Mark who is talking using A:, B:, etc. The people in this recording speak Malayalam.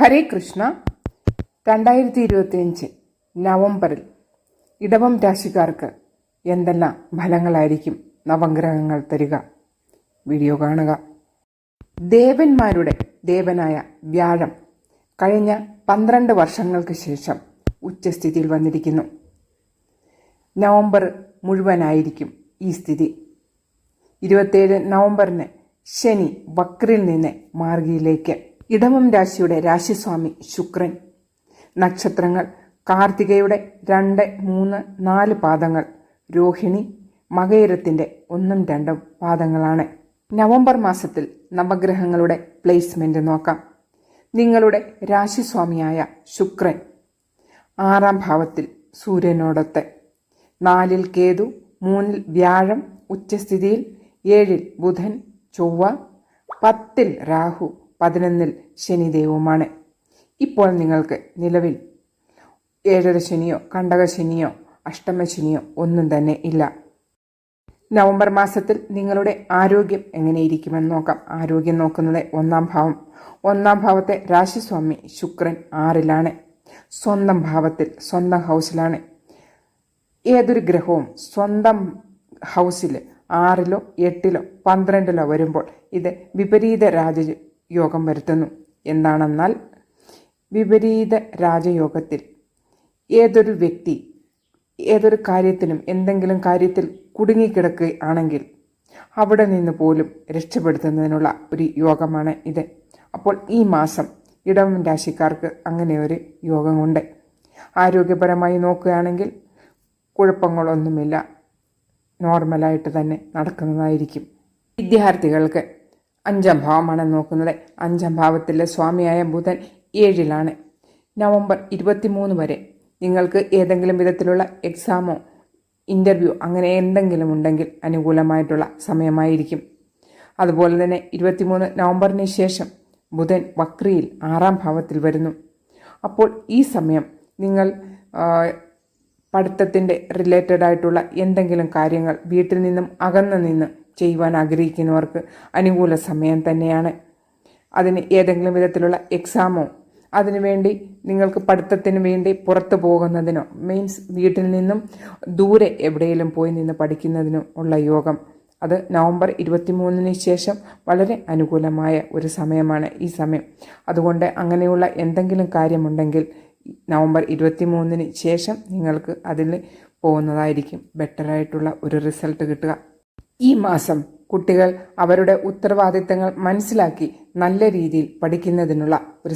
A: ഹരേ കൃഷ്ണ രണ്ടായിരത്തി ഇരുപത്തിയഞ്ച് നവംബറിൽ ഇടവം രാശിക്കാർക്ക് എന്തെല്ലാം ഫലങ്ങളായിരിക്കും നവഗ്രഹങ്ങൾ തരിക? വീഡിയോ കാണുക. ദേവന്മാരുടെ ദേവനായ വ്യാഴം കഴിഞ്ഞ പന്ത്രണ്ട് വർഷങ്ങൾക്ക് ശേഷം ഉച്ചസ്ഥിതിയിൽ വന്നിരിക്കുന്നു. നവംബർ മുഴുവനായിരിക്കും ഈ സ്ഥിതി. ഇരുപത്തേഴ് നവംബറിന് ശനി വക്രിൽ നിന്ന് മാർഗിയിലേക്ക് ഇടവം രാശിയുടെ രാശിസ്വാമി ശുക്രൻ. നക്ഷത്രങ്ങൾ കാർത്തികയുടെ രണ്ട് മൂന്ന് നാല് പാദങ്ങൾ. രോഹിണി മകയിരത്തിന്റെ ഒന്നും രണ്ടും പാദങ്ങളാണ്. നവംബർ മാസത്തിൽ നവഗ്രഹങ്ങളുടെ പ്ലേസ്മെന്റ് നോക്കാം. നിങ്ങളുടെ രാശിസ്വാമിയായ ശുക്രൻ. ആറാം ഭാവത്തിൽ സൂര്യനോടൊത്ത്. നാലിൽ കേതു മൂന്നിൽ വ്യാഴം ഉച്ചസ്ഥിതിയിൽ ഏഴിൽ ബുധൻ ചൊവ്വ പത്തിൽ രാഹു. പതിനൊന്നിൽ ശനിദേവുമാണ്. ഇപ്പോൾ നിങ്ങൾക്ക് നിലവിൽ ഏഴര ശനിയോ കണ്ടക ശനിയോ അഷ്ടമ ശനിയോ ഒന്നും തന്നെ ഇല്ല. നവംബർ മാസത്തിൽ നിങ്ങളുടെ ആരോഗ്യം എങ്ങനെയിരിക്കുമെന്ന് നോക്കാം. ആരോഗ്യം നോക്കുന്നത് ഒന്നാം ഭാവം. ഒന്നാം ഭാവത്തെ രാശിസ്വാമി ശുക്രൻ ആറിലാണ്. സ്വന്തം ഭാവത്തിൽ സ്വന്തം ഹൗസിലാണ്. ഏതൊരു ഗ്രഹവും സ്വന്തം ഹൗസിൽ ആറിലോ എട്ടിലോ പന്ത്രണ്ടിലോ വരുമ്പോൾ ഇത് വിപരീത രാജയോഗം വരുത്തുന്നു. എന്താണെന്നാൽ വിപരീത രാജയോഗത്തിൽ ഏതൊരു വ്യക്തി ഏതൊരു കാര്യത്തിലും എന്തെങ്കിലും കാര്യത്തിൽ കുടുങ്ങിക്കിടക്കുകയാണെങ്കിൽ അവിടെ നിന്ന് പോലും രക്ഷപ്പെടുത്തുന്നതിനുള്ള ഒരു യോഗമാണ് ഇത്. അപ്പോൾ ഈ മാസം ഇടവം രാശിക്കാർക്ക് അങ്ങനെ ഒരു യോഗമുണ്ട്. ആരോഗ്യപരമായി നോക്കുകയാണെങ്കിൽ കുഴപ്പങ്ങളൊന്നുമില്ല. നോർമലായിട്ട് തന്നെ നടക്കുന്നതായിരിക്കും. വിദ്യാർത്ഥികൾക്ക് അഞ്ചാം ഭാവമാണ് നോക്കുന്നത്. അഞ്ചാം ഭാവത്തിലെ സ്വാമിയായ ബുധൻ ഏഴിലാണ്. നവംബർ ഇരുപത്തിമൂന്ന് വരെ നിങ്ങൾക്ക് ഏതെങ്കിലും വിധത്തിലുള്ള എക്സാമോ ഇന്റർവ്യൂ അങ്ങനെ എന്തെങ്കിലും ഉണ്ടെങ്കിൽ അനുകൂലമായിട്ടുള്ള സമയമായിരിക്കും. അതുപോലെ തന്നെ ഇരുപത്തിമൂന്ന് നവംബറിന് ശേഷം ബുധൻ വക്രിയിൽ ആറാം ഭാവത്തിൽ വരുന്നു. അപ്പോൾ ഈ സമയം നിങ്ങൾ പഠിത്തത്തിന്റെ റിലേറ്റഡ് ആയിട്ടുള്ള എന്തെങ്കിലും കാര്യങ്ങൾ വീട്ടിൽ നിന്നും അകന്നു നിന്ന് ചെയ്യുവാൻ ആഗ്രഹിക്കുന്നവർക്ക് അനുകൂല സമയം തന്നെയാണ്. അതിന് ഏതെങ്കിലും വിധത്തിലുള്ള എക്സാമോ അതിനുവേണ്ടി നിങ്ങൾക്ക് പഠിത്തത്തിന് വേണ്ടി പുറത്തു പോകുന്നതിനോ മീൻസ് വീട്ടിൽ നിന്നും ദൂരെ എവിടെയെങ്കിലും പോയി നിന്ന് പഠിക്കുന്നതിനോ ഉള്ള യോഗം. അത് നവംബർ ഇരുപത്തിമൂന്നിന് ശേഷം വളരെ അനുകൂലമായ ഒരു സമയമാണ് ഈ സമയം. അതുകൊണ്ട് അങ്ങനെയുള്ള എന്തെങ്കിലും കാര്യമുണ്ടെങ്കിൽ നവംബർ ഇരുപത്തിമൂന്നിന് ശേഷം നിങ്ങൾക്ക് അതിൽ പോകുന്നതായിരിക്കും ബെറ്ററായിട്ടുള്ള ഒരു റിസൾട്ട് കിട്ടുക. ഈ മാസം കുട്ടികൾ അവരുടെ ഉത്തരവാദിത്തങ്ങൾ മനസ്സിലാക്കി നല്ല രീതിയിൽ പഠിക്കുന്നതിനുള്ള ഒരു